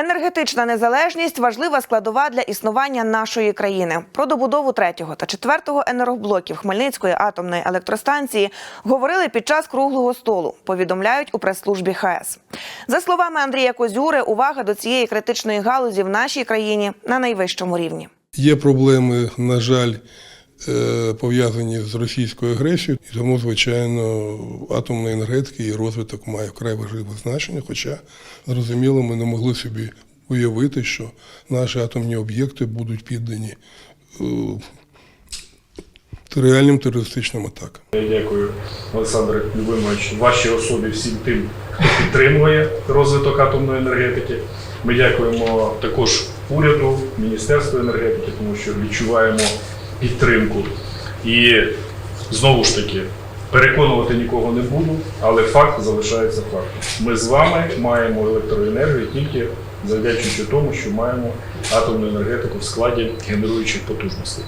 Енергетична незалежність важлива складова для існування нашої країни. Про добудову третього та четвертого енергоблоків Хмельницької атомної електростанції говорили під час круглого столу. Повідомляють у прес-службі ХАЕС. За словами Андрія Козюри, увага до цієї критичної галузі в нашій країні на найвищому рівні. Є проблеми, на жаль, пов'язані з російською агресією, і тому, звичайно, атомна енергетика і розвиток має вкрай важливе значення. Хоча, зрозуміло, ми не могли собі уявити, що наші атомні об'єкти будуть піддані е, реальним терористичним атакам. Я дякую, Олександр Любимович, вашій особі всім тим, хто підтримує розвиток атомної енергетики. Ми дякуємо також уряду, Міністерству енергетики, тому що відчуваємо підтримку. І знову ж таки, переконувати нікого не буду, але факт залишається фактом. Ми з вами маємо електроенергію тільки завдячуючи тому, що маємо атомну енергетику в складі генеруючих потужностей.